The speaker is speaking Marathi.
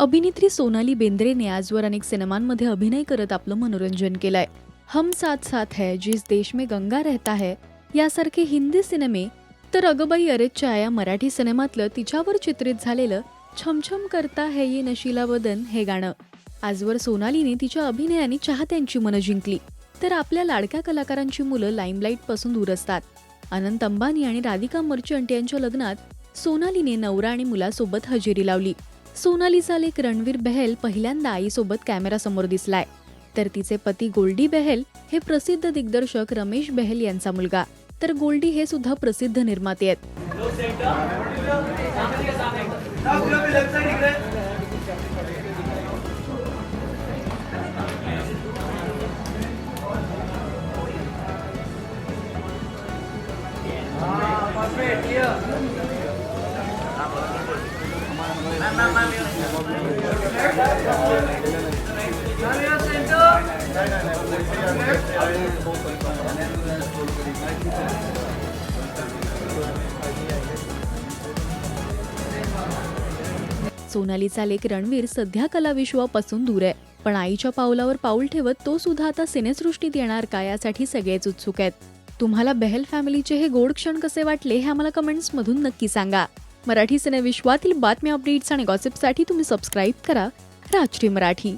अभिनेत्री सोनाली बेंद्रेने आजवर अनेक सिनेमांमध्ये अभिनय करत आपलं मनोरंजन केलंय. हम साथ साथ है जिस देश में गंगा रहता है यासारखे हिंदी सिनेमे तर अगबाई अरेच्या या मराठी सिनेमातलं तिच्यावर चित्रित झालेलं छमछम करता है ये नशिला बदन हे गाणं. आजवर सोनालीने तिच्या अभिनयाने चाहत्यांची मनं जिंकली. तर आपल्या लाडक्या कलाकारांची मुलं लाईमलाईटपासून दूर असतात. अनंत अंबानी आणि राधिका मर्चंट यांच्या लग्नात सोनालीने नवरा आणि मुलासोबत हजेरी लावली. सोनालीचा लेख रणवीर बेहल पहिल्यांदा आईसोबत कॅमेरासमोर दिसलाय. तर तिचे पती गोल्डी बेहल हे प्रसिद्ध दिग्दर्शक रमेश बेहल यांचा मुलगा. तर गोल्डी हे सुद्धा प्रसिद्ध निर्माते आहेत. सोनालीचा लेख रणवीर सध्या कलाविश्वापासून दूर आहे पण आईच्या पावलावर पाऊल ठेवत तो सुद्धा आता सिनेसृष्टीत येणार का यासाठी सगळेच उत्सुक आहेत. तुम्हाला बेहल फॅमिलीचे हे गोड क्षण कसे वाटले हे आम्हाला कमेंट्समधून नक्की सांगा. मराठी सिनेविश्वातील बातम्या अपडेट्स आणि गॉसिपसाठी तुम्ही सबस्क्राईब करा. राष्ट्रीय मराठी.